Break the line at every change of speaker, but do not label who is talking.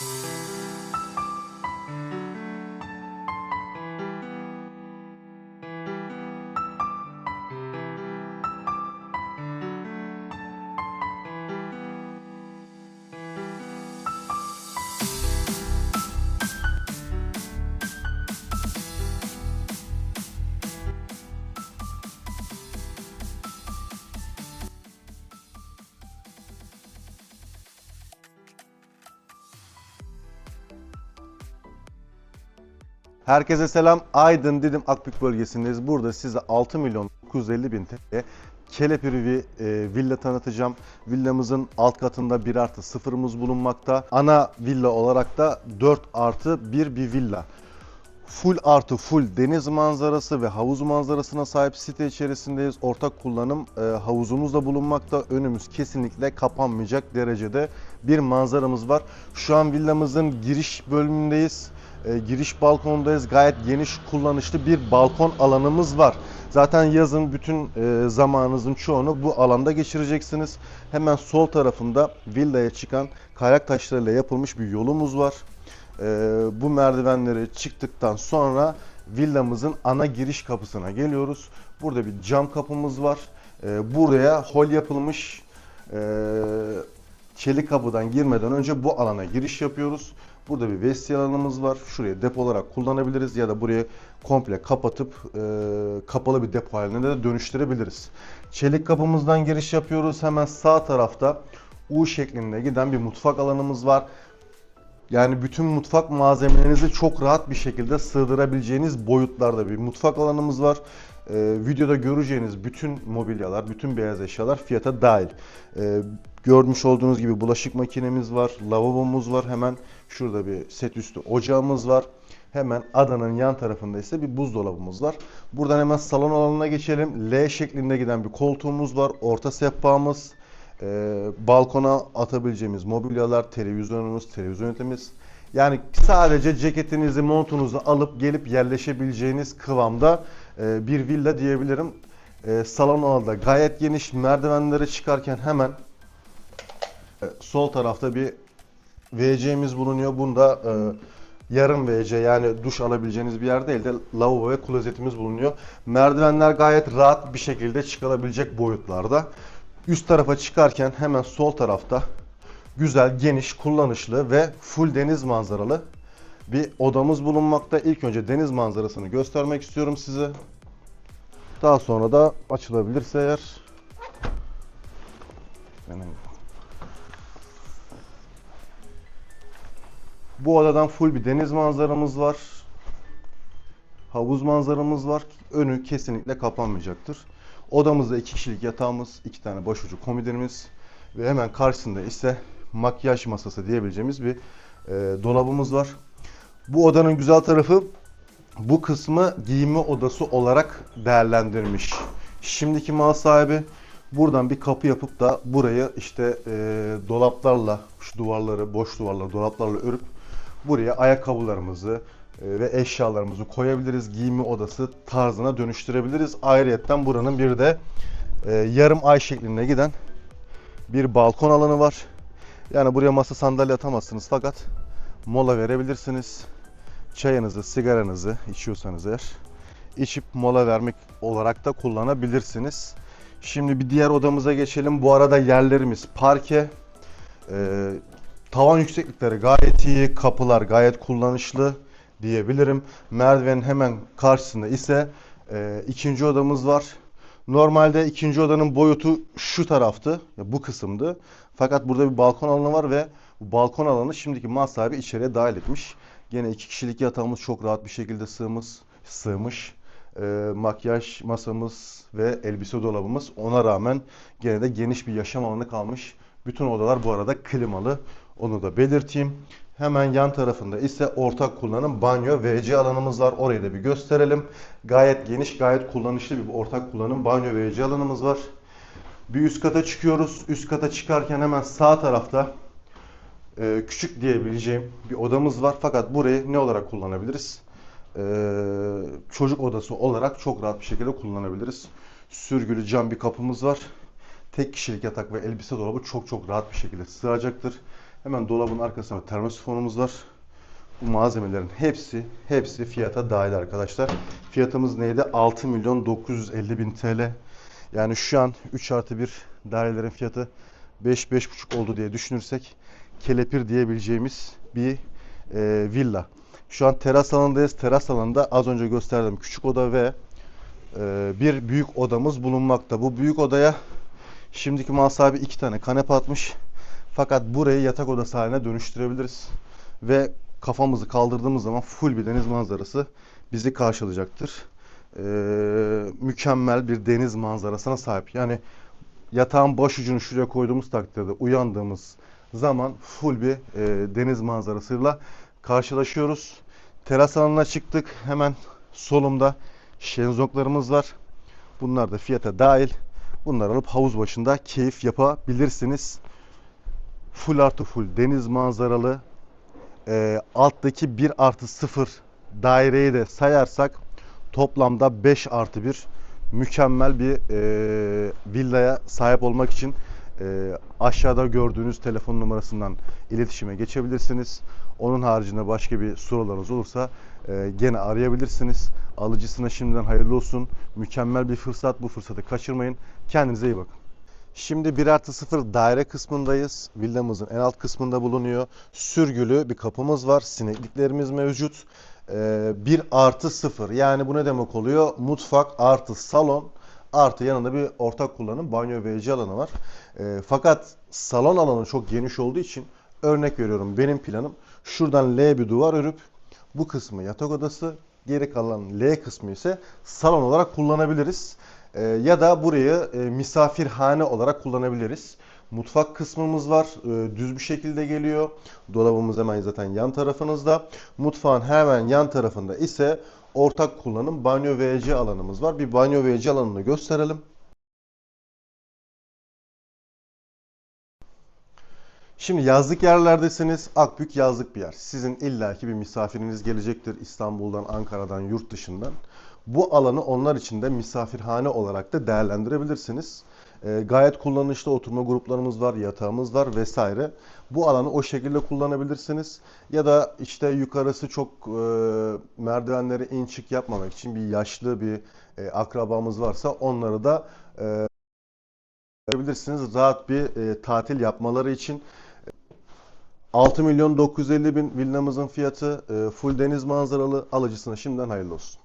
Thank you. Herkese selam. Aydın Didim Akbük bölgesindeyiz. Burada size 6 milyon 950 bin TL kelepiri bir e, villa tanıtacağım. Villamızın alt katında 1 artı sıfırımız bulunmakta. Ana villa olarak da 4 artı 1 bir villa. Full artı full deniz manzarası ve havuz manzarasına sahip site içerisindeyiz. Ortak kullanım e, havuzumuz da bulunmakta. Önümüz kesinlikle kapanmayacak derecede bir manzaramız var. Şu an villamızın giriş bölümündeyiz. E, giriş balkonundayız. Gayet geniş kullanışlı bir balkon alanımız var. Zaten yazın bütün e, zamanınızın çoğunu bu alanda geçireceksiniz. Hemen sol tarafında villaya çıkan kayak taşlarıyla yapılmış bir yolumuz var. E, bu merdivenleri çıktıktan sonra villamızın ana giriş kapısına geliyoruz. Burada bir cam kapımız var. Buraya hol yapılmış. Çelik kapıdan girmeden önce bu alana giriş yapıyoruz. Burada bir vestiyer alanımız var. Şuraya depo olarak kullanabiliriz ya da burayı komple kapatıp e, kapalı bir depo haline de dönüştürebiliriz. Çelik kapımızdan giriş yapıyoruz. Hemen sağ tarafta U şeklinde giden bir mutfak alanımız var. Yani bütün mutfak malzemelerinizi çok rahat bir şekilde sığdırabileceğiniz boyutlarda bir mutfak alanımız var. Ee, videoda göreceğiniz bütün mobilyalar, bütün beyaz eşyalar fiyata dahil. Ee, görmüş olduğunuz gibi bulaşık makinemiz var, lavabomuz var. Hemen şurada bir set üstü ocağımız var. Hemen adanın yan tarafında ise bir buzdolabımız var. Buradan hemen salon alanına geçelim. L şeklinde giden bir koltuğumuz var. Orta sehpamız. Ee, balkona atabileceğimiz mobilyalar, televizyonumuz, televizyon ünitemiz. Yani sadece ceketinizi, montunuzu alıp gelip yerleşebileceğiniz kıvamda e, bir villa diyebilirim. E, salon alanı gayet geniş. Merdivenlere çıkarken hemen e, sol tarafta bir WC'miz bulunuyor. Bunda e, yarım WC yani duş alabileceğiniz bir yer değil de lavabo ve klozetimiz bulunuyor. Merdivenler gayet rahat bir şekilde çıkılabilecek boyutlarda. Üst tarafa çıkarken hemen sol tarafta güzel, geniş, kullanışlı ve full deniz manzaralı bir odamız bulunmakta. İlk önce deniz manzarasını göstermek istiyorum size. Daha sonra da açılabilirse eğer yani bu odadan full bir deniz manzaramız var. Havuz manzaramız var. Önü kesinlikle kapanmayacaktır. Odamızda iki kişilik yatağımız, iki tane başucu komodinimiz ve hemen karşısında ise makyaj masası diyebileceğimiz bir e, dolabımız var. Bu odanın güzel tarafı bu kısmı giyinme odası olarak değerlendirmiş. Şimdiki mal sahibi buradan bir kapı yapıp da burayı işte e, dolaplarla, şu duvarları, boş duvarları dolaplarla örüp buraya ayakkabılarımızı e, ve eşyalarımızı koyabiliriz. Giyinme odası tarzına dönüştürebiliriz. Ayrıyeten buranın bir de e, yarım ay şeklinde giden bir balkon alanı var. Yani buraya masa sandalye atamazsınız fakat mola verebilirsiniz. Çayınızı, sigaranızı içiyorsanız eğer içip mola vermek olarak da kullanabilirsiniz. Şimdi bir diğer odamıza geçelim. Bu arada yerlerimiz parke. Ee, tavan yükseklikleri gayet iyi. Kapılar gayet kullanışlı diyebilirim. Merdivenin hemen karşısında ise e, ikinci odamız var. Normalde ikinci odanın boyutu şu taraftı, bu kısımdı. Fakat burada bir balkon alanı var ve bu balkon alanı şimdiki mal sahibi içeriye dahil etmiş. Gene iki kişilik yatağımız çok rahat bir şekilde sığmış. sığmış. E, makyaj masamız ve elbise dolabımız ona rağmen gene de geniş bir yaşam alanı kalmış. Bütün odalar bu arada klimalı. Onu da belirteyim. Hemen yan tarafında ise ortak kullanım banyo WC alanımız var. Orayı da bir gösterelim. Gayet geniş, gayet kullanışlı bir ortak kullanım banyo WC alanımız var. Bir üst kata çıkıyoruz. Üst kata çıkarken hemen sağ tarafta e, küçük diyebileceğim bir odamız var. Fakat burayı ne olarak kullanabiliriz? E, çocuk odası olarak çok rahat bir şekilde kullanabiliriz. Sürgülü cam bir kapımız var. Tek kişilik yatak ve elbise dolabı çok çok rahat bir şekilde sığacaktır. Hemen dolabın arkasında termosifonumuz var. Bu malzemelerin hepsi hepsi fiyata dahil arkadaşlar. Fiyatımız neydi? 6 milyon 950 bin TL. Yani şu an 3 artı 1 dairelerin fiyatı 5-5,5 oldu diye düşünürsek kelepir diyebileceğimiz bir e, villa. Şu an teras alanındayız. Teras alanında az önce gösterdiğim küçük oda ve e, bir büyük odamız bulunmakta. Bu büyük odaya şimdiki mal sahibi iki tane kanepe atmış. Fakat burayı yatak odası haline dönüştürebiliriz. Ve kafamızı kaldırdığımız zaman full bir deniz manzarası bizi karşılayacaktır. Ee, mükemmel bir deniz manzarasına sahip. Yani yatağın baş ucunu şuraya koyduğumuz takdirde uyandığımız zaman full bir e, deniz manzarasıyla karşılaşıyoruz. Teras alanına çıktık. Hemen solumda şezlonglarımız var. Bunlar da fiyata dahil. Bunları alıp havuz başında keyif yapabilirsiniz. Full artı full deniz manzaralı e, alttaki 1 artı 0 daireyi de sayarsak toplamda 5 artı 1 mükemmel bir e, villaya sahip olmak için e, aşağıda gördüğünüz telefon numarasından iletişime geçebilirsiniz. Onun haricinde başka bir sorularınız olursa e, gene arayabilirsiniz. Alıcısına şimdiden hayırlı olsun. Mükemmel bir fırsat. Bu fırsatı kaçırmayın. Kendinize iyi bakın. Şimdi 1 artı 0 daire kısmındayız. Villamızın en alt kısmında bulunuyor. Sürgülü bir kapımız var. Sinekliklerimiz mevcut. Ee, 1 artı 0 yani bu ne demek oluyor? Mutfak artı salon artı yanında bir ortak kullanım banyo ve WC alanı var. Ee, fakat salon alanı çok geniş olduğu için örnek veriyorum benim planım şuradan L bir duvar örüp bu kısmı yatak odası geri kalan L kısmı ise salon olarak kullanabiliriz. Ee, ya da burayı e, misafirhane olarak kullanabiliriz. Mutfak kısmımız var. Ee, düz bir şekilde geliyor. Dolabımız hemen zaten yan tarafınızda. Mutfağın hemen yan tarafında ise ortak kullanım banyo WC alanımız var. Bir banyo WC alanını gösterelim. Şimdi yazlık yerlerdesiniz. Akbük yazlık bir yer. Sizin illaki bir misafiriniz gelecektir İstanbul'dan, Ankara'dan, yurt dışından. Bu alanı onlar için de misafirhane olarak da değerlendirebilirsiniz. E, gayet kullanışlı oturma gruplarımız var, yatağımız var vesaire. Bu alanı o şekilde kullanabilirsiniz. Ya da işte yukarısı çok e, merdivenleri in çık yapmamak için bir yaşlı bir e, akrabamız varsa onları da e. Rahat bir e, tatil yapmaları için 6 milyon 950 bin villamızın fiyatı e, full deniz manzaralı alıcısına şimdiden hayırlı olsun.